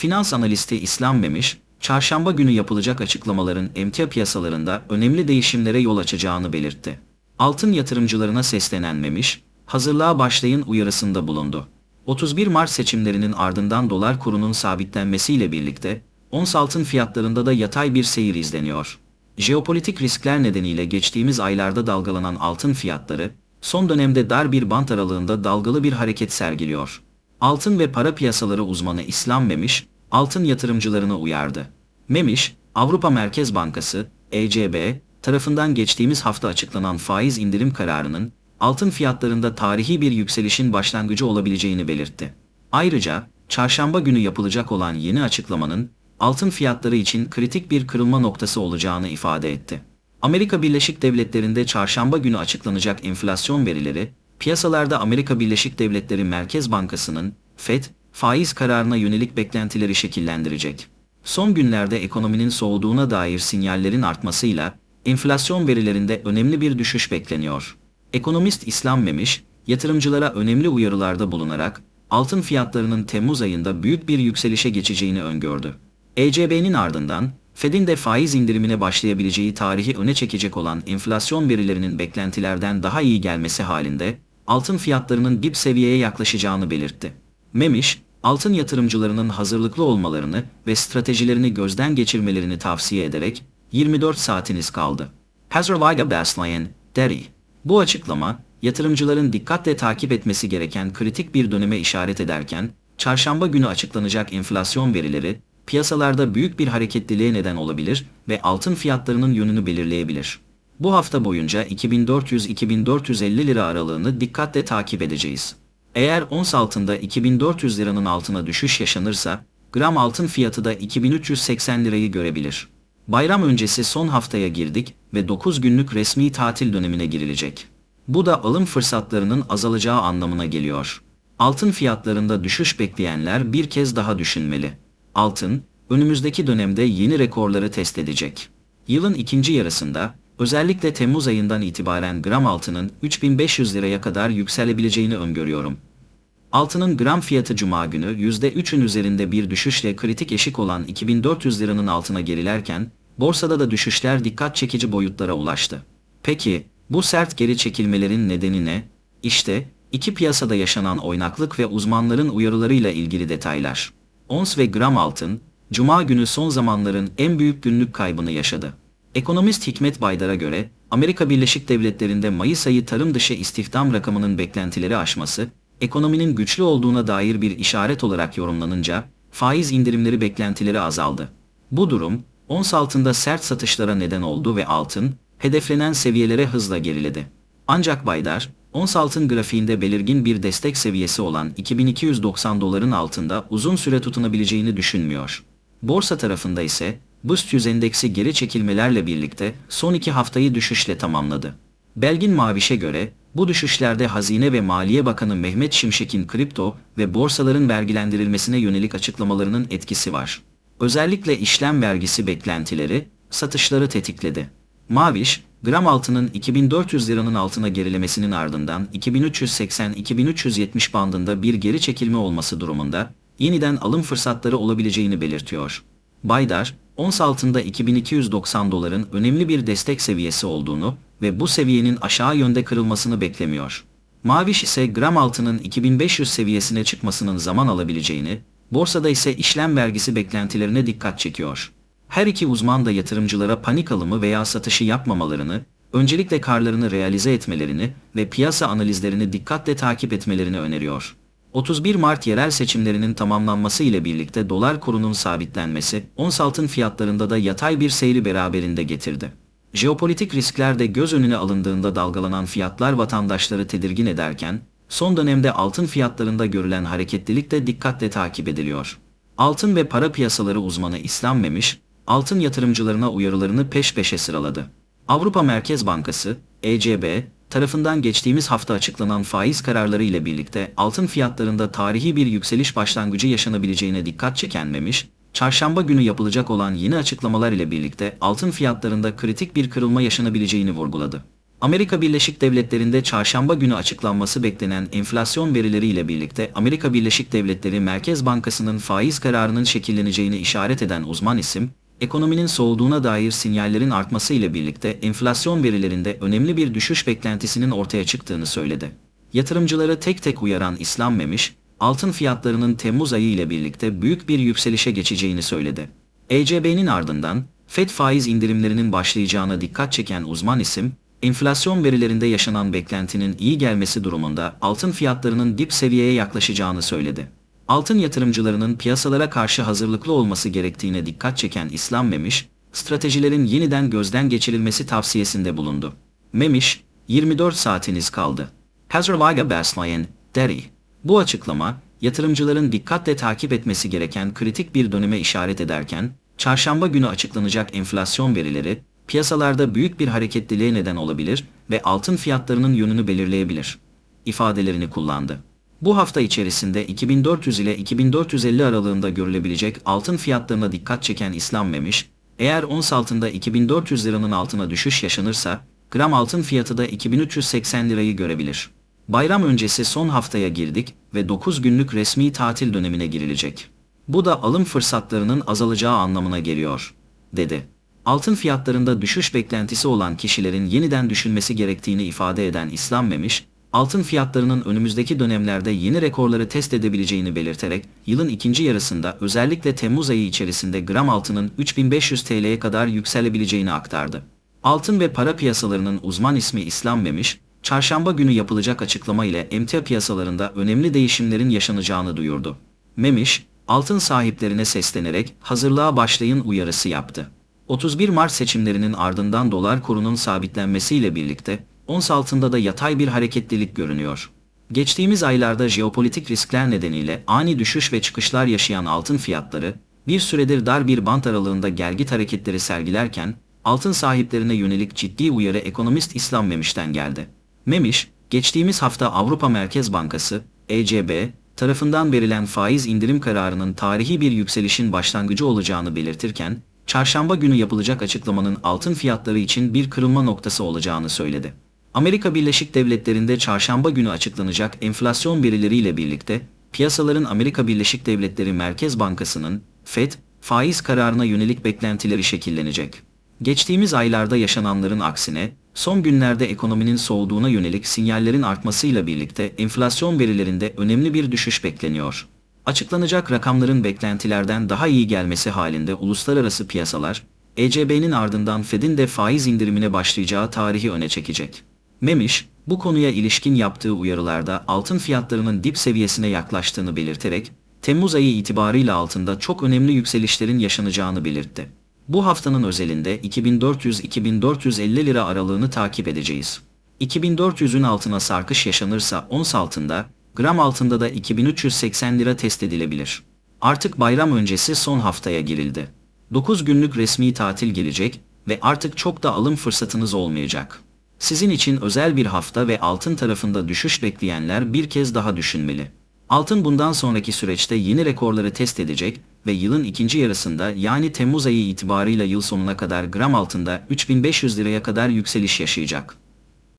Finans analisti İslam Memiş, çarşamba günü yapılacak açıklamaların emtia piyasalarında önemli değişimlere yol açacağını belirtti. Altın yatırımcılarına seslenen Memiş, hazırlığa başlayın uyarısında bulundu. 31 Mart seçimlerinin ardından dolar kurunun sabitlenmesiyle birlikte ons altın fiyatlarında da yatay bir seyir izleniyor. Jeopolitik riskler nedeniyle geçtiğimiz aylarda dalgalanan altın fiyatları son dönemde dar bir bant aralığında dalgalı bir hareket sergiliyor. Altın ve para piyasaları uzmanı İslam Memiş, altın yatırımcılarını uyardı. Memiş, Avrupa Merkez Bankası, ECB, tarafından geçtiğimiz hafta açıklanan faiz indirim kararının altın fiyatlarında tarihi bir yükselişin başlangıcı olabileceğini belirtti. Ayrıca, çarşamba günü yapılacak olan yeni açıklamanın altın fiyatları için kritik bir kırılma noktası olacağını ifade etti. Amerika Birleşik Devletleri'nde çarşamba günü açıklanacak enflasyon verileri, piyasalarda Amerika Birleşik Devletleri Merkez Bankası'nın FED faiz kararına yönelik beklentileri şekillendirecek. Son günlerde ekonominin soğuduğuna dair sinyallerin artmasıyla enflasyon verilerinde önemli bir düşüş bekleniyor. Ekonomist İslam Memiş, yatırımcılara önemli uyarılarda bulunarak altın fiyatlarının Temmuz ayında büyük bir yükselişe geçeceğini öngördü. ECB'nin ardından Fed'in de faiz indirimine başlayabileceği tarihi öne çekecek olan enflasyon verilerinin beklentilerden daha iyi gelmesi halinde altın fiyatlarının dip seviyeye yaklaşacağını belirtti. Memiş, altın yatırımcılarının hazırlıklı olmalarını ve stratejilerini gözden geçirmelerini tavsiye ederek 24 saatiniz kaldı. Hazırlayga Baslayan, Derry. Bu açıklama, yatırımcıların dikkatle takip etmesi gereken kritik bir döneme işaret ederken, çarşamba günü açıklanacak enflasyon verileri, piyasalarda büyük bir hareketliliğe neden olabilir ve altın fiyatlarının yönünü belirleyebilir. Bu hafta boyunca 2400-2450 lira aralığını dikkatle takip edeceğiz. Eğer ons altında 2400 liranın altına düşüş yaşanırsa, gram altın fiyatı da 2380 lirayı görebilir. Bayram öncesi son haftaya girdik ve 9 günlük resmi tatil dönemine girilecek. Bu da alım fırsatlarının azalacağı anlamına geliyor. Altın fiyatlarında düşüş bekleyenler bir kez daha düşünmeli. Altın, önümüzdeki dönemde yeni rekorları test edecek. Yılın ikinci yarısında, özellikle Temmuz ayından itibaren gram altının 3500 liraya kadar yükselebileceğini öngörüyorum. Altının gram fiyatı Cuma günü %3'ün üzerinde bir düşüşle kritik eşik olan 2400 liranın altına gerilerken, borsada da düşüşler dikkat çekici boyutlara ulaştı. Peki, bu sert geri çekilmelerin nedeni ne? İşte, iki piyasada yaşanan oynaklık ve uzmanların uyarılarıyla ilgili detaylar. Ons ve gram altın, Cuma günü son zamanların en büyük günlük kaybını yaşadı. Ekonomist Hikmet Baydar'a göre, Amerika Birleşik Devletleri'nde Mayıs ayı tarım dışı istihdam rakamının beklentileri aşması, ekonominin güçlü olduğuna dair bir işaret olarak yorumlanınca, faiz indirimleri beklentileri azaldı. Bu durum, ons altında sert satışlara neden oldu ve altın, hedeflenen seviyelere hızla geriledi. Ancak Baydar, ons altın grafiğinde belirgin bir destek seviyesi olan 2290 doların altında uzun süre tutunabileceğini düşünmüyor. Borsa tarafında ise, BIST 100 endeksi geri çekilmelerle birlikte son iki haftayı düşüşle tamamladı. Belgin Maviş'e göre, bu düşüşlerde Hazine ve Maliye Bakanı Mehmet Şimşek'in kripto ve borsaların vergilendirilmesine yönelik açıklamalarının etkisi var. Özellikle işlem vergisi beklentileri, satışları tetikledi. Maviş, gram altının 2400 liranın altına gerilemesinin ardından 2380-2370 bandında bir geri çekilme olması durumunda yeniden alım fırsatları olabileceğini belirtiyor. Baydar, ons altında 2290 doların önemli bir destek seviyesi olduğunu ve bu seviyenin aşağı yönde kırılmasını beklemiyor. Maviş ise gram altının 2500 seviyesine çıkmasının zaman alabileceğini, borsada ise işlem vergisi beklentilerine dikkat çekiyor. Her iki uzman da yatırımcılara panik alımı veya satışı yapmamalarını, öncelikle karlarını realize etmelerini ve piyasa analizlerini dikkatle takip etmelerini öneriyor. 31 Mart yerel seçimlerinin tamamlanması ile birlikte dolar kurunun sabitlenmesi, ons altın fiyatlarında da yatay bir seyri beraberinde getirdi. Jeopolitik riskler de göz önüne alındığında dalgalanan fiyatlar vatandaşları tedirgin ederken, son dönemde altın fiyatlarında görülen hareketlilik de dikkatle takip ediliyor. Altın ve para piyasaları uzmanı İslam Memiş, altın yatırımcılarına uyarılarını peş peşe sıraladı. Avrupa Merkez Bankası, ECB, tarafından geçtiğimiz hafta açıklanan faiz kararları ile birlikte altın fiyatlarında tarihi bir yükseliş başlangıcı yaşanabileceğine dikkat çeken Memiş, çarşamba günü yapılacak olan yeni açıklamalar ile birlikte altın fiyatlarında kritik bir kırılma yaşanabileceğini vurguladı. Amerika Birleşik Devletleri'nde çarşamba günü açıklanması beklenen enflasyon verileriyle birlikte Amerika Birleşik Devletleri Merkez Bankası'nın faiz kararının şekilleneceğini işaret eden uzman isim, ekonominin soğuduğuna dair sinyallerin artması ile birlikte enflasyon verilerinde önemli bir düşüş beklentisinin ortaya çıktığını söyledi. Yatırımcıları tek tek uyaran İslam Memiş, altın fiyatlarının Temmuz ayı ile birlikte büyük bir yükselişe geçeceğini söyledi. ECB'nin ardından FED faiz indirimlerinin başlayacağına dikkat çeken uzman isim, enflasyon verilerinde yaşanan beklentinin iyi gelmesi durumunda altın fiyatlarının dip seviyeye yaklaşacağını söyledi. Altın yatırımcılarının piyasalara karşı hazırlıklı olması gerektiğine dikkat çeken İslam Memiş, stratejilerin yeniden gözden geçirilmesi tavsiyesinde bulundu. Memiş, 24 saatiniz kaldı. Hazırlığa başlayın, dedi. Bu açıklama, yatırımcıların dikkatle takip etmesi gereken kritik bir döneme işaret ederken, çarşamba günü açıklanacak enflasyon verileri, piyasalarda büyük bir hareketliliğe neden olabilir ve altın fiyatlarının yönünü belirleyebilir. ifadelerini kullandı. Bu hafta içerisinde 2400 ile 2450 aralığında görülebilecek altın fiyatlarına dikkat çeken İslam Memiş, eğer ons altında 2400 liranın altına düşüş yaşanırsa, gram altın fiyatı da 2380 lirayı görebilir. Bayram öncesi son haftaya girdik ve 9 günlük resmi tatil dönemine girilecek. Bu da alım fırsatlarının azalacağı anlamına geliyor, dedi. Altın fiyatlarında düşüş beklentisi olan kişilerin yeniden düşünmesi gerektiğini ifade eden İslam Memiş, altın fiyatlarının önümüzdeki dönemlerde yeni rekorları test edebileceğini belirterek, yılın ikinci yarısında özellikle Temmuz ayı içerisinde gram altının 3500 TL'ye kadar yükselebileceğini aktardı. Altın ve para piyasalarının uzman ismi İslam Memiş, çarşamba günü yapılacak açıklama ile emtia piyasalarında önemli değişimlerin yaşanacağını duyurdu. Memiş, altın sahiplerine seslenerek hazırlığa başlayın uyarısı yaptı. 31 Mart seçimlerinin ardından dolar kurunun sabitlenmesiyle birlikte ons altında da yatay bir hareketlilik görünüyor. Geçtiğimiz aylarda jeopolitik riskler nedeniyle ani düşüş ve çıkışlar yaşayan altın fiyatları bir süredir dar bir bant aralığında gelgit hareketleri sergilerken altın sahiplerine yönelik ciddi uyarı ekonomist İslam Memiş'ten geldi. Memiş, geçtiğimiz hafta Avrupa Merkez Bankası, ECB, tarafından verilen faiz indirim kararının tarihi bir yükselişin başlangıcı olacağını belirtirken, çarşamba günü yapılacak açıklamanın altın fiyatları için bir kırılma noktası olacağını söyledi. Amerika Birleşik Devletleri'nde çarşamba günü açıklanacak enflasyon verileriyle birlikte piyasaların Amerika Birleşik Devletleri Merkez Bankası'nın FED faiz kararına yönelik beklentileri şekillenecek. Geçtiğimiz aylarda yaşananların aksine son günlerde ekonominin soğuduğuna yönelik sinyallerin artmasıyla birlikte enflasyon verilerinde önemli bir düşüş bekleniyor. Açıklanacak rakamların beklentilerden daha iyi gelmesi halinde uluslararası piyasalar, ECB'nin ardından Fed'in de faiz indirimine başlayacağı tarihi öne çekecek. Memiş, bu konuya ilişkin yaptığı uyarılarda altın fiyatlarının dip seviyesine yaklaştığını belirterek, Temmuz ayı itibarıyla altında çok önemli yükselişlerin yaşanacağını belirtti. Bu haftanın özelinde 2400-2450 lira aralığını takip edeceğiz. 2400'ün altına sarkış yaşanırsa ons altında, gram altında da 2380 lira test edilebilir. Artık bayram öncesi son haftaya girildi. 9 günlük resmi tatil gelecek ve artık çok da alım fırsatınız olmayacak. Sizin için özel bir hafta ve altın tarafında düşüş bekleyenler bir kez daha düşünmeli. Altın bundan sonraki süreçte yeni rekorları test edecek ve yılın ikinci yarısında yani Temmuz ayı itibarıyla yıl sonuna kadar gram altında 3500 liraya kadar yükseliş yaşayacak.